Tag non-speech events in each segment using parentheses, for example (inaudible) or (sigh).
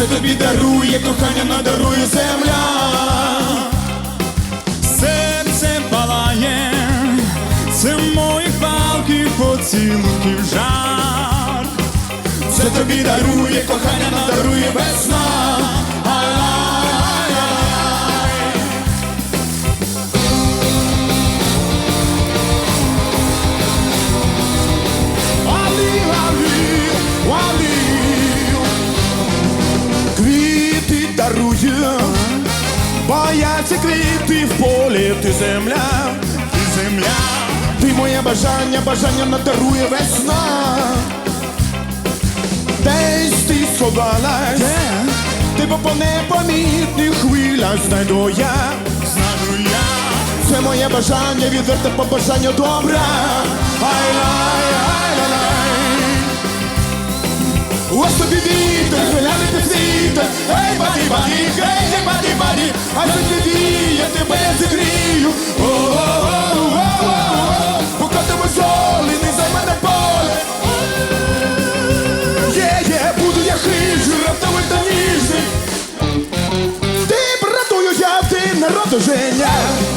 Це тобі дарує, кохання надарує земля. Серце палає, це моїх палків поцілунків жар. Це тобі дарує, кохання надарує весна. Бояться квіти в полі, ти земля, ти земля. Ти моє бажання, бажання надарує весна. Десь ти сховалась, тебе по непомітних хвилях знайду я, знайду я. Це моє бажання, відверте побажання добра. Ай-лай-ай-лай-лай. Ось тобі вітер, глянути світер, ей, баді, баді, гей, баді, баді, а за тобі я тебе зігрію. Тебе солі, не займе на поле. Є, є, буду я хижий, раптовий та ніжний. Ти братую, я ти народоження. Лай-лай,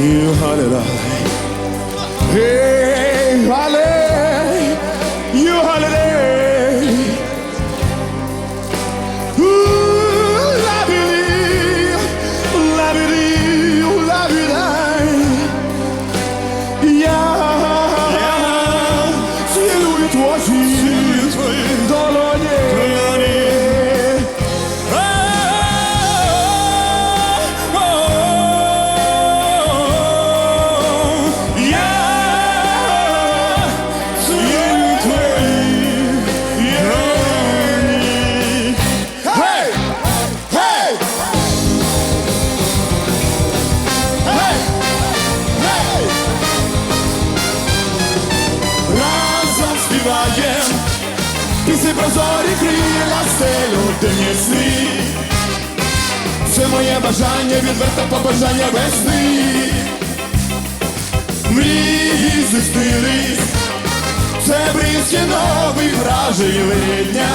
You holiday. Hey, Пісні прозорі крила стелю сни Це моє бажання, відверте побажання весни. Мрії зістились Це бризки нових вражень дня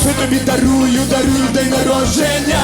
Що тобі дарую, дарую день народження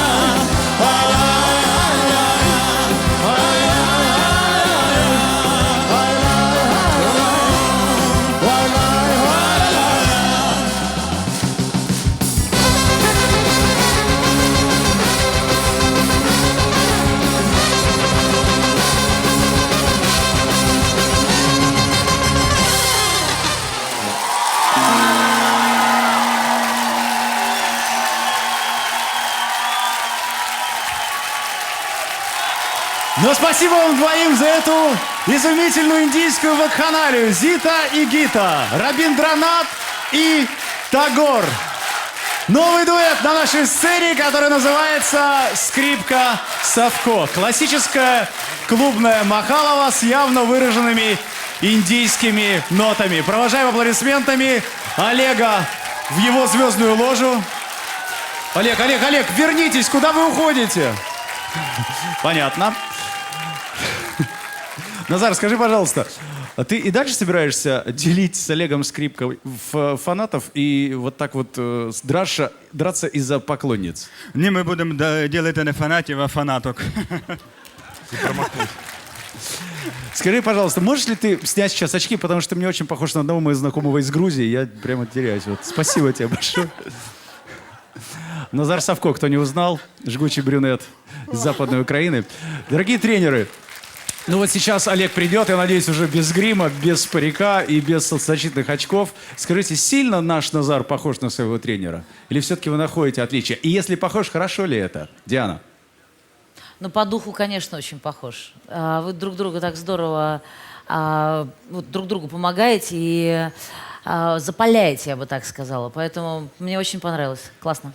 Но спасибо вам двоим за эту изумительную индийскую вакханалию. Зита и Гита, Рабиндранат и Тагор. Новый дуэт на нашей сцене, который называется «Скрипка Савко». Классическая клубная махалова с явно выраженными индийскими нотами. Провожаем аплодисментами Олега в его звездную ложу. Олег, Олег, Олег, вернитесь, куда вы уходите? Понятно. Назар, скажи, пожалуйста, А ты и дальше собираешься делить с Олегом Скрипкой ф- фанатов и вот так вот э, с- драться, драться из-за поклонниц? Ні, ми будемо да- ділити не фанатів, а фанаток. Скажи, пожалуйста, можешь ли ты снять сейчас очки, потому что мне очень похож на одного моего знакомого из Грузии, я прямо теряюсь. Вот, спасибо тебе большое. Назар Савко, кто не узнал, жгучий брюнет из Западной Украины. Дорогие тренеры, ну вот сейчас Олег придет, я надеюсь, уже без грима, без парика и без солнцезащитных очков. Скажите, сильно наш Назар похож на своего тренера? Или все-таки вы находите отличия? И если похож, хорошо ли это? Диана? Ну, по духу, конечно, очень похож. А, Вы друг друга так здорово а, вот друг другу помогаете и а, запаляете, я бы так сказала. Поэтому мне очень понравилось. Классно.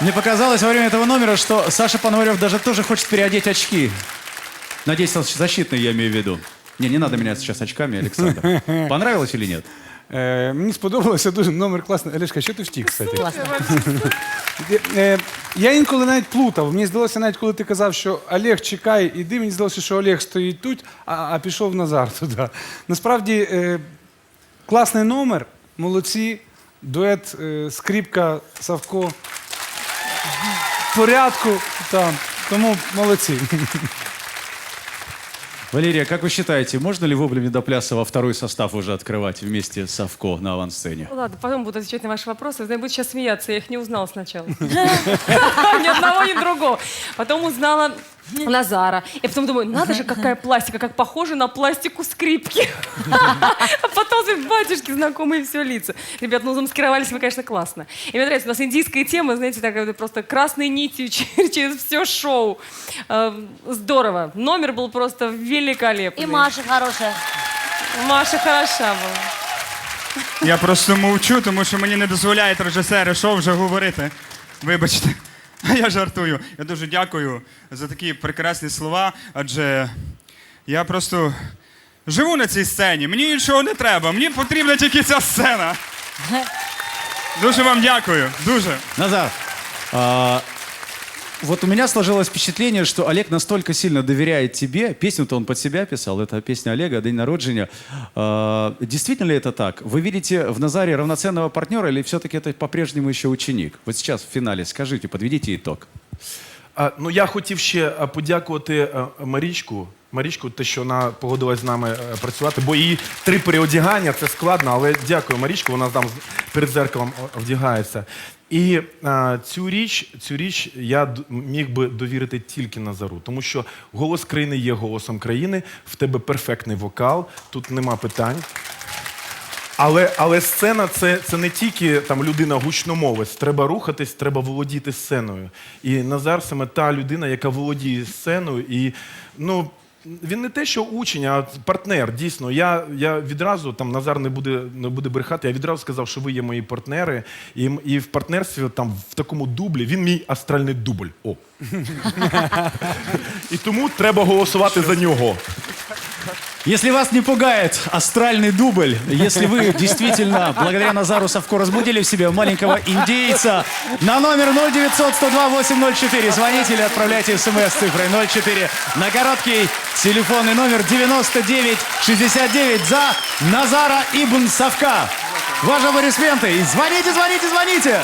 Мне показалось во время этого номера, что Саша Пономарев даже тоже хочет переодеть очки. Надеюсь, защитные я имею в виду. Не, не надо менять сейчас очками, Александр. (laughs) Понравилось или нет? Е, мені сподобалося дуже номер класний. Олешка, що ти втік, кстати? Классно. Е, е, я інколи навіть плутав. Мені здалося, навіть коли ти казав, що Олег чекай, іди, мені здалося, що Олег стоїть тут, а, а пішов Назар туди. Насправді, е, класний номер, молодці, дует е, скрипка Савко. Порядку там. Тому молодці. Валерия, как вы считаете, можно ли вовремя Доплясова второй состав уже открывать вместе с Совко на авансцене? Ну Ладно, потом буду отвечать на ваши вопросы. Я буду сейчас смеяться, я их не узнала сначала. (laughs) Ни одного, ни другого. Потом узнала Назара. И потом думаю, надо же, какая пластика, как похоже на пластику скрипки. (laughs) А потом, смотрю, батюшки, знакомые все лица. Ребят, ну замаскировались вы, конечно, классно. И мне нравится, у нас индийская тема, знаете, такая вот просто красной нитью (laughs) через, через все шоу. Э, Здорово. Номер был просто великолепный. И Маша хорошая. Маша хороша была. Я просто мовчу, тому що мені не дозволяють режисери шоу вже говорити. Вибачте. А я жартую. Я дуже дякую за такі прекрасні слова, адже я просто живу на цій сцені. Мені нічого не треба. Мені потрібна тільки ця сцена. (laughs) Дуже вам дякую. Дуже. Назар, а, вот у меня сложилось впечатление, что Олег настолько сильно доверяет тебе. Песню-то он под себя писал, это песня Олега «День народжения». А, действительно ли это так? Вы видите в Назаре равноценного партнера или все-таки это по-прежнему еще ученик? Вот сейчас в финале скажите, подведите итог. А, ну я хотів ще а, подякувати е, Марічку. Марічку, те, що вона погодилась з нами е, працювати, бо її три переодягання це складно, але дякую Марічку, вона там перед зеркалом вдягається. І а, цю річ, цю річ я міг би довірити тільки Назару, тому що голос країни є голосом країни, в тебе перфектний вокал, тут нема питань. Але, але сцена це, це не тільки там людина гучномовець. Треба рухатись, треба володіти сценою. І Назар саме та людина, яка володіє сценою. І ну він не те, що учень, а партнер. Дійсно, я, я відразу там Назар не буде, не буде брехати. Я відразу сказав, що ви є мої партнери. І, і в партнерстві там в такому дублі він мій астральний дубль. О. (laughs) І тому треба голосувати за нього. Если вас не пугает астральный дубль, если вы (laughs) действительно благодаря Назару Савко разбудили в себе маленького индейца, на номер 0900 102 804 звоните или отправляйте смс с цифрой 04 на короткий телефонный номер 99 69 за Назара Ибн Савка. Ваши аплодисменты. И звоните, звоните, звоните.